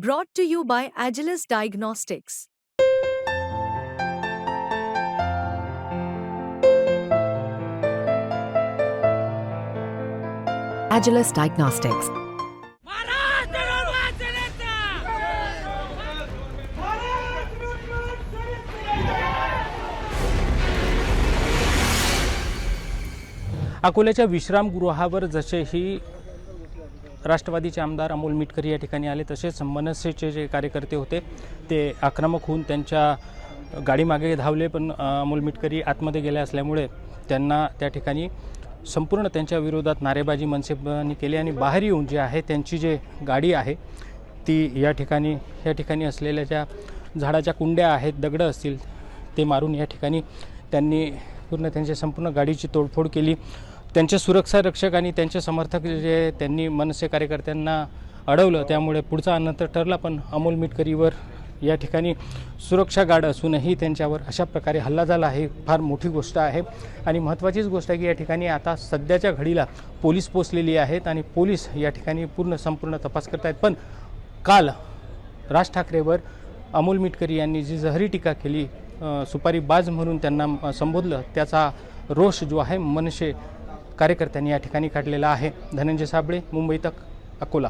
Brought to you by Agilus Diagnostics. Agilus Diagnostics. अकोल्याच्या विश्रामगृहावर जसे ही राष्ट्रवादीचे आमदार अमोल मिटकरी या ठिकाणी आले. तसेच मनसेचे जे कार्यकर्ते होते ते आक्रमक होऊन त्यांच्या गाडीमागे धावले पण अमोल मिटकरी आतमध्ये गेले असल्यामुळे त्यांना त्या ठिकाणी संपूर्ण त्यांच्या विरोधात नारेबाजी मनसेनी केली आणि बाहेर येऊन जे आहे त्यांची जे गाडी आहे ती या ठिकाणी या ठिकाणी असलेल्या ज्या झाडाच्या कुंड्या आहेत दगडं असतील ते मारून या ठिकाणी त्यांनी पूर्ण त्यांच्या संपूर्ण गाडीची तोडफोड केली. त्यांचे सुरक्षा रक्षक आणि त्यांचे समर्थक जे त्यांनी मनसे कार्यकर्त्यांना अडवलं त्यामुळे पुढचा अनंतर ठरला पण अमोल मिटकरीवर या ठिकाणी सुरक्षा गार्ड असूनही त्यांच्यावर अशा प्रकारे हल्ला झाला आहे. फार मोठी गोष्ट आहे. आणि महत्त्वाचीच गोष्ट आहे की या ठिकाणी आता सध्याच्या घडीला पोलीस पोचलेली आहेत आणि पोलीस या ठिकाणी पूर्ण संपूर्ण तपास करत आहेत पण काल राज ठाकरेवर अमोल मिटकरी यांनी जी जहरी टीका केली सुपारी बाज म्हणून त्यांना संबोधलं त्याचा रोष जो आहे मनसे कार्यकर्त्यांनी या ठिकाणी काढलेला आहे. धनंजय साबळे मुंबई तक अकोला.